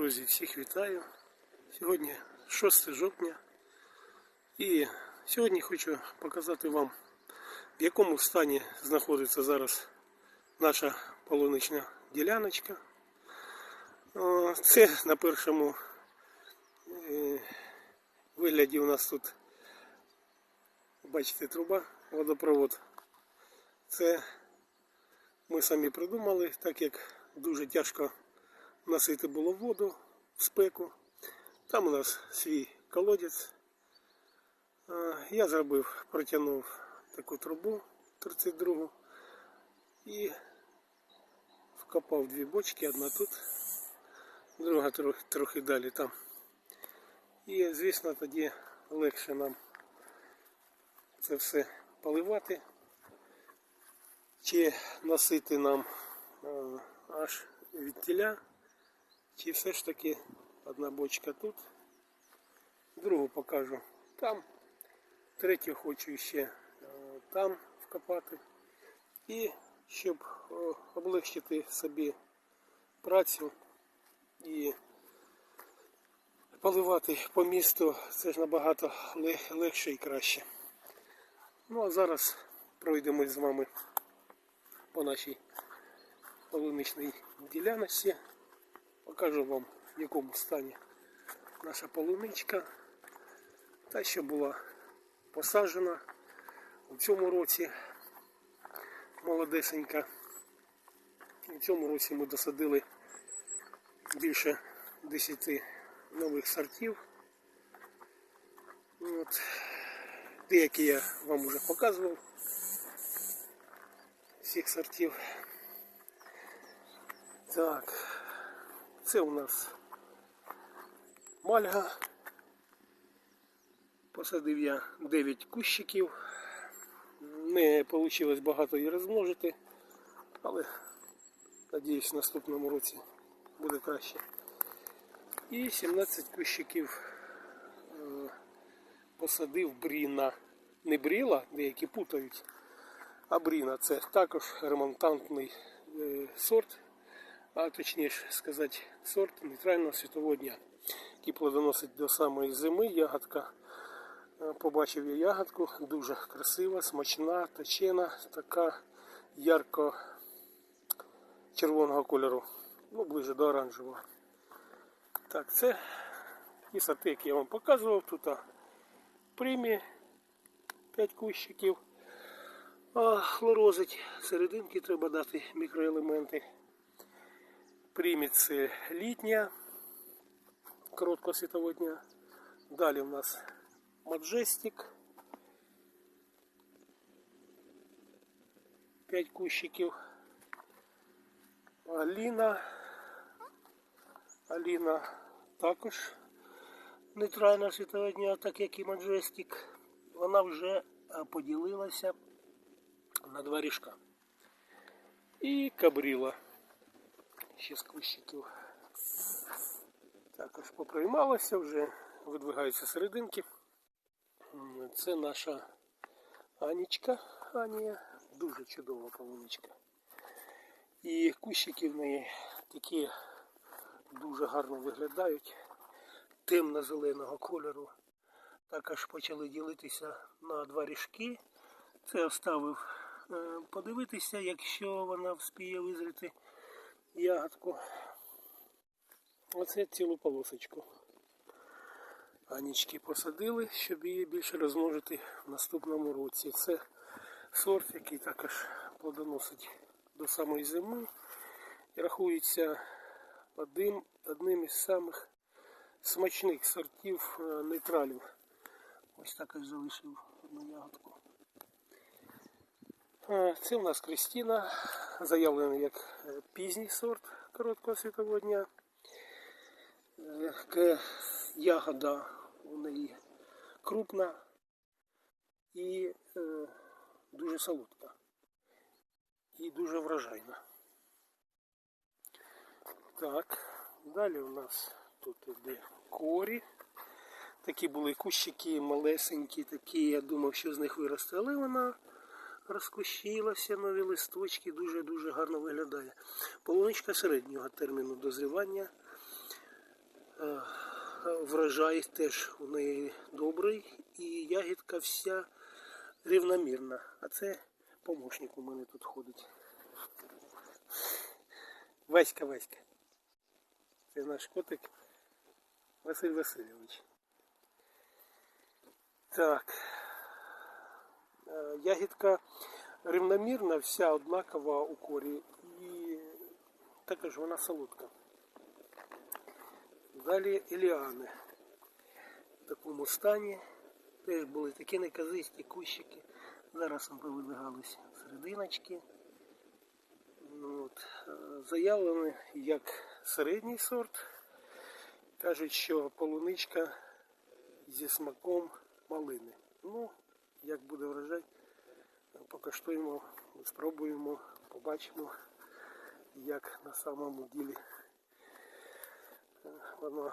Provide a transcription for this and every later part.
Друзі, всіх вітаю. Сьогодні 6 жовтня. І сьогодні хочу показати вам, в якому стані знаходиться зараз наша полунична діляночка. Це на першому е, вигляді у нас тут, бачите, труба, водопровод. Це ми самі придумали, так як дуже тяжко носити було воду в спеку. Там у нас свій колодязь. А, Я зробив, протягнув таку трубу 32 і вкопав дві бочки, одна тут, друга трохи, трохи далі там. І звісно тоді легше нам це все поливати чи носити нам аж від тіля, чи все ж таки одна бочка тут, другу покажу там, третю хочу ще е, там вкопати. І щоб е, облегчити собі працю і поливати по місту, це ж набагато легше і краще. Ну а зараз пройдемось з вами по нашій полуничній діляночці. Покажу вам в якому стані наша полуничка. Та що була посаджена у цьому році молодесенька. У цьому році ми досадили більше 10 нових сортів. От. Деякі я вам вже показував всіх сортів. Так, це у нас мальга. Посадив я 9 кущиків. Не вийшло багато її розмножити, але надіюсь в наступному році буде краще. І 17 кущиків е, посадив бріна. Не бріла, деякі путають. А бріна це також ремонтантний е, сорт, а точніше сказати, сорт нейтрального світового дня, який плодоносить до самої зими. Ягодка. Е, Побачив я ягодку, дуже красива, смачна, точена, така ярко червоного кольору, ну ближе до оранжевого. Так, це ті сорти, які я вам показував. Тут примі 5 кущиків. Хлорозить серединки треба дати мікроелементи. Приміт це літня короткого світового дня. Далі у нас Маджестик. 5 кущиків. Аліна. Аліна також нейтральна світового дня, так як і Маджестик. Вона вже поділилася на два ріжка. І кабріла. Ще з кущиків. Також поприймалася, вже видвигаються серединки. Це наша Анічка. Анія. Дуже чудова полуничка. І кущики в неї такі дуже гарно виглядають. Темно-зеленого кольору. Також почали ділитися на два ріжки. Це оставив е, подивитися, якщо вона вспіє визріти ягодку. Оце цілу полосочку. Анічки посадили, щоб її більше розмножити в наступному році. Це сорт, який також плодоносить до самої зими і рахується одним, одним із самих смачних сортів е, нейтралів. Ось також залишив одну ягодку. А, Це у нас Кристина, заявлений як е, пізній сорт короткого світового дня. Е, Ягода у неї крупна і е, дуже солодка. І дуже вражайна. Так, далі у нас тут іде корі. Такі були кущики малесенькі, такі, я думав, що з них виросте, але вона розкущилася, нові листочки, дуже-дуже гарно виглядає. Полуничка середнього терміну дозрівання. Е, Врожай теж у неї добрий і ягідка вся рівномірна. А це помощник у мене тут ходить. Васька, Васька. Це наш котик Василь Васильович. Так. Е, Ягідка рівномірна, вся однакова у корі і також вона солодка. Далі еліани. В такому стані. Теж були такі неказисті кущики. Зараз вони повидвигались серединочки. Ну, От. е, Заявлені як середній сорт. Кажуть, що полуничка зі смаком малини. Ну, як буде врожай, покаштуємо, спробуємо, побачимо, як на самому ділі е, воно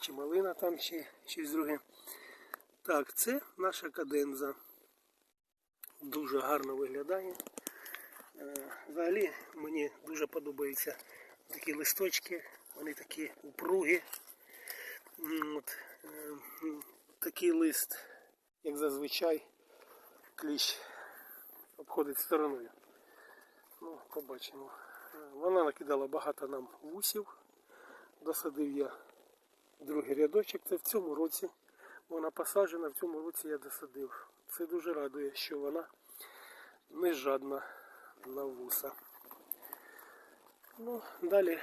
чи малина там, чи щось друге. Так, це наша каденза. Дуже гарно виглядає. Е, Взагалі мені дуже подобаються такі листочки, вони такі упругі. От, е, такий лист, як зазвичай, кліщ обходить стороною. Ну, побачимо. Е, Вона накидала багато нам вусів. Досадив я другий рядочок. Це в цьому році. Вона посаджена, в цьому році я досадив. Це дуже радує, що вона не жадна на вуса. Ну, далі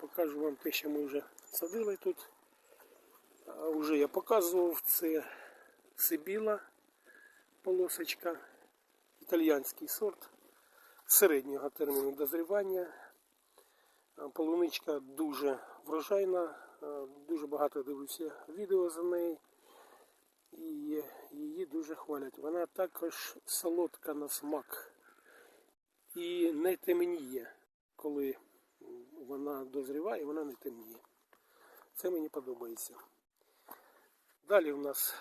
покажу вам те, що ми вже садили тут. А Уже я показував, це Сибіла полосочка, італіянський сорт середнього терміну дозрівання. Полуничка дуже врожайна, дуже багато дивився відео за неї і її дуже хвалять. Вона також солодка на смак і не темніє, коли вона дозріває, вона не темніє. Це мені подобається. Далі у нас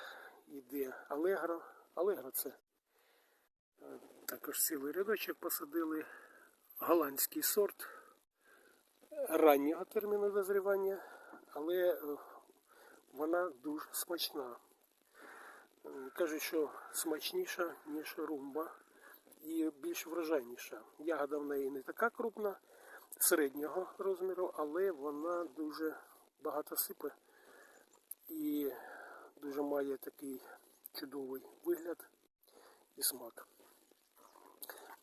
йде Алегро. Алегро це е, також цілий рядочок посадили. Голландський сорт раннього терміну дозрівання, але е, вона дуже смачна. Е, Кажуть, що смачніша, ніж румба і більш врожайніша. Ягода в неї не така крупна, середнього розміру, але вона дуже багато сипе і дуже має такий чудовий вигляд і смак.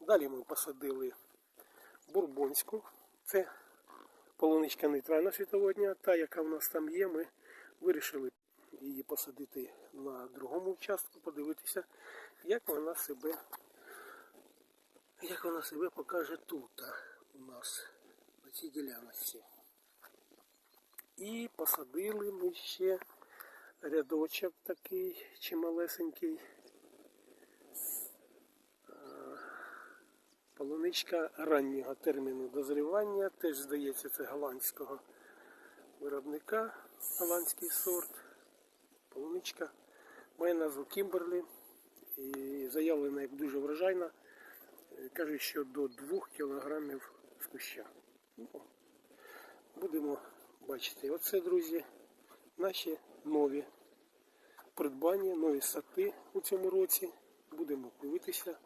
Далі ми посадили бурбонську. Це полуничка нейтральна світового дня. Та, яка в нас там є, ми вирішили її посадити на другому участку, подивитися, як вона себе, як вона себе покаже тут у нас, на цій ділянці. І посадили ми ще рядочок такий чималесенький. Полуничка раннього терміну дозрівання, теж здається, це голландського виробника, голландський сорт. Полуничка має назву Кімберлі і заявлена як дуже врожайна. Е, Кажуть, що до 2 кілограмів з куща. Ну, будемо бачити. Оце, друзі, наші нові придбання, нові сати у цьому році. Будемо дивитися,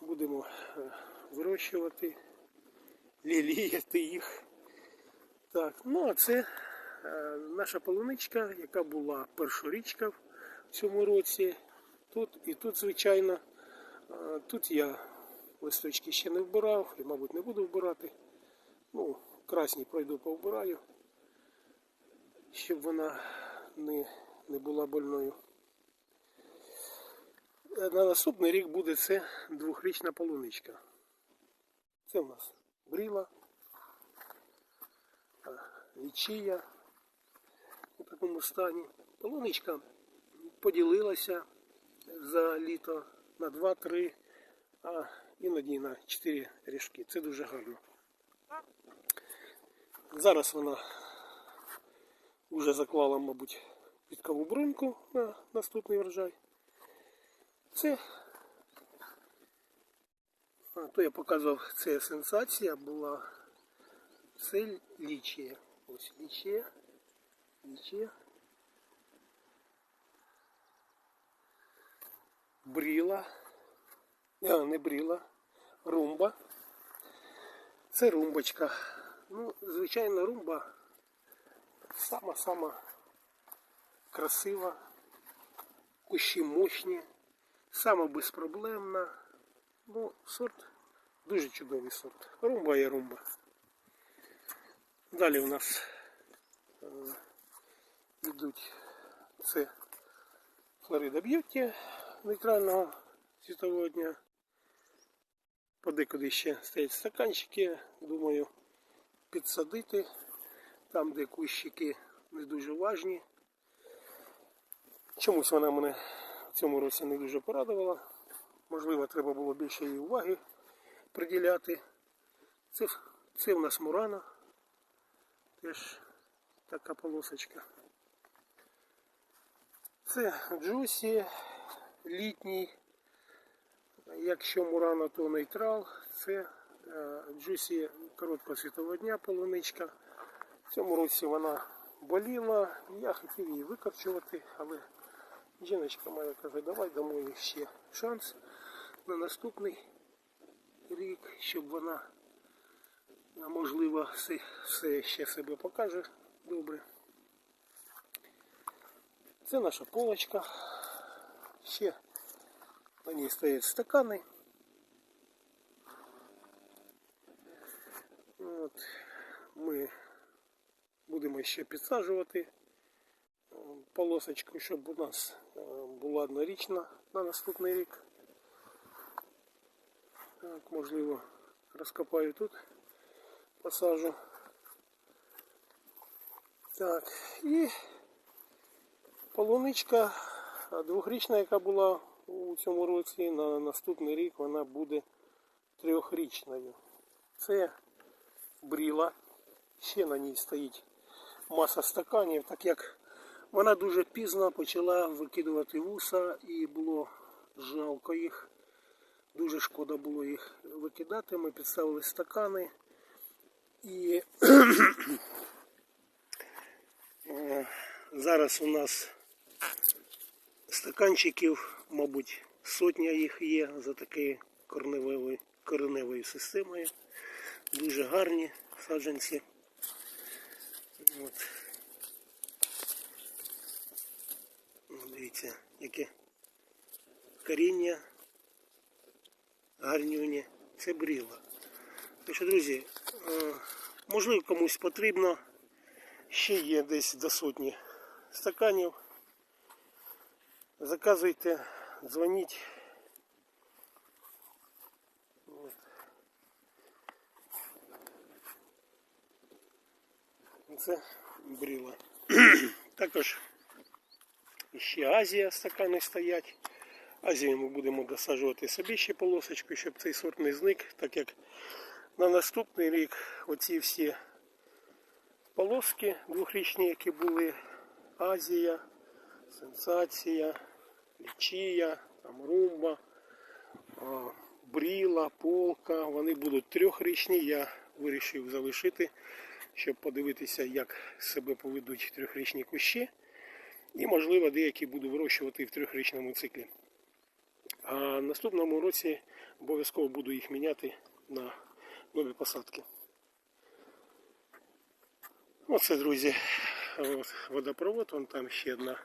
будемо е, вирощувати, ліліяти їх. Так, ну а це е, наша полуничка, яка була першорічка в цьому році. Тут і тут, звичайно, е, тут я листочки ще не вбирав і, мабуть, не буду вбирати. Ну, красні пройду повбираю, щоб вона не, не була больною. Е, На наступний рік буде це двохрічна полуничка. Це в нас бріла, лічія у такому стані. Полуничка поділилася за літо на 2-3, а іноді на 4 ріжки. Це дуже гарно. Зараз вона вже заклала, мабуть, підкову бруньку на наступний врожай. Це, а, то я показував, це сенсація була. Це лічія. Ось лічія. Нічия. Бріла. А, не бріла. Румба. Це румбочка. Ну, звичайно, румба сама-сама красива, кущі мощні, сама безпроблемна. Ну, сорт дуже чудовий сорт. Румба є румба. Далі у нас е, йдуть це Флорида Б'юті нейтрального світового дня. Подекуди ще стоять стаканчики, думаю, підсадити там, де кущики не дуже важні. Чомусь вона мене в цьому році не дуже порадувала. Можливо, треба було більше її уваги приділяти. Це, це в нас Мурана. Теж така полосочка. Це Джусі літній. Якщо Мурана, то нейтрал. Це е, Джусі короткого світового дня полуничка. В цьому році вона боліла. Я хотів її викорчувати, але жіночка моя каже, давай дамо їй ще шанс на наступний рік, щоб вона можливо все, ще себе покаже добре. Це наша полочка. Ще на ній стоять стакани. Будемо ще підсаджувати е, полосочку, щоб у нас е, була однорічна на наступний рік. Так, можливо, розкопаю тут, посажу. Так, і полуничка двохрічна, яка була у цьому році, на наступний рік вона буде трьохрічною. Це бріла. Ще на ній стоїть маса стаканів, так як вона дуже пізно почала викидувати вуса і було жалко їх. Дуже шкода було їх викидати. Ми підставили стакани і зараз у нас стаканчиків, мабуть, сотня їх є за такою кореневою, кореневою системою. Дуже гарні саджанці. От. Ну, Дивіться, яке коріння гарнюні. Це бріла. Так що, друзі, е, можливо комусь потрібно. Ще є десь до сотні стаканів. Заказуйте, дзвоніть. Це бріла. Також ще Азія стакани стоять. Азію ми будемо досаджувати собі ще полосочку, щоб цей сорт не зник, так як на наступний рік оці всі полоски двохрічні, які були Азія, Сенсація, Лічія, там Румба, Бріла, Полка, вони будуть трьохрічні. Я вирішив залишити, щоб подивитися, як себе поведуть трьохрічні кущі. І, можливо, деякі буду вирощувати в трьохрічному циклі. А наступному році обов'язково буду їх міняти на нові посадки. Оце, друзі, от водопровод, вон там ще одна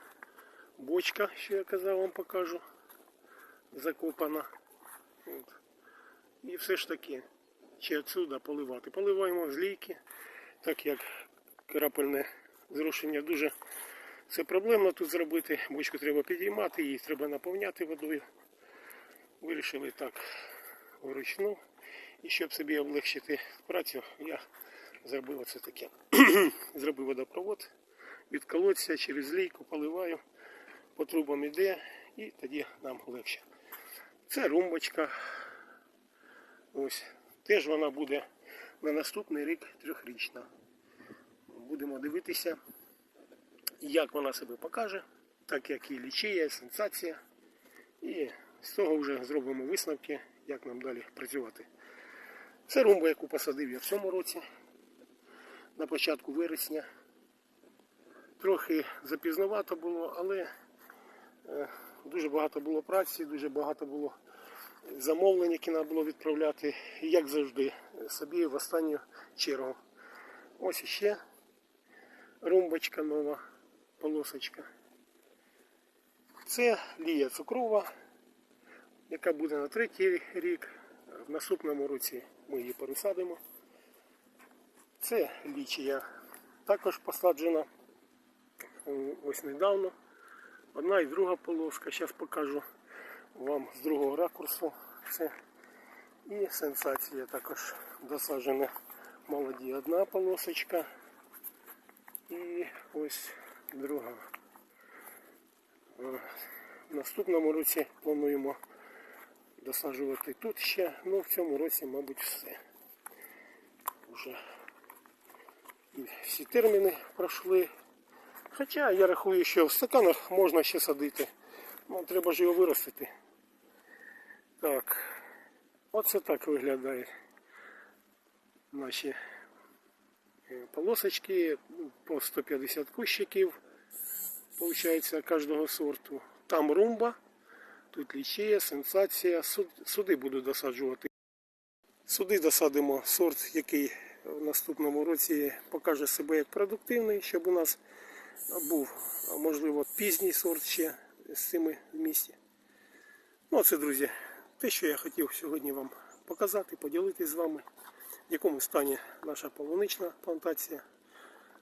бочка, що я казав, вам покажу. Закопана. От. І все ж таки, чи отсюда поливати. Поливаємо з лійки, так як крапельне зрушення дуже це проблемно тут зробити. Бочку треба підіймати, її треба наповняти водою. Вирішили так вручну. І щоб собі облегчити працю, я зробив оце таке. Зробив водопровод від колодця через лійку, поливаю, по трубам іде і тоді нам легше. Це румбочка. Ось. Теж вона буде на наступний рік трьохрічна. Будемо дивитися, як вона себе покаже, так як і лічія, сенсація. І з того вже зробимо висновки, як нам далі працювати. Це румба, яку посадив я в цьому році, на початку вересня. трохи запізновато було, але е, дуже багато було праці, дуже багато було замовлень, які треба було відправляти. Як завжди, собі в останню чергу. Ось іще румбочка нова, полосочка. Це лія цукрова, яка буде на третій рік. В наступному році ми її пересадимо. Це лічія також посаджена ось недавно. Одна і друга полоска. Зараз покажу вам з другого ракурсу. Це і сенсація також досаджена молоді. Одна полосочка і ось друга. Е, В наступному році плануємо досаджувати тут ще, ну в цьому році, мабуть, все. Уже і всі терміни пройшли. Хоча я рахую, що в стаканах можна ще садити. Ну, треба ж його виростити. Так, оце так виглядає наші е, полосочки ну, по 150 кущиків. Получається кожного сорту. Там румба, тут лічія, сенсація. Суди буду досаджувати. Суди досадимо сорт, який в наступному році покаже себе як продуктивний, щоб у нас був, можливо, пізній сорт ще з цими в місті. Ну, це, друзі, те, що я хотів сьогодні вам показати, поділитися з вами, в якому стані наша полунична плантація.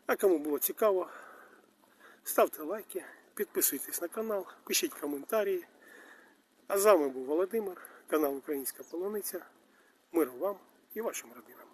А кому було цікаво, ставте лайки, підписуйтесь на канал, пишіть коментарі. А з вами був Володимир, канал Українська Полуниця. Миру вам і вашим родинам.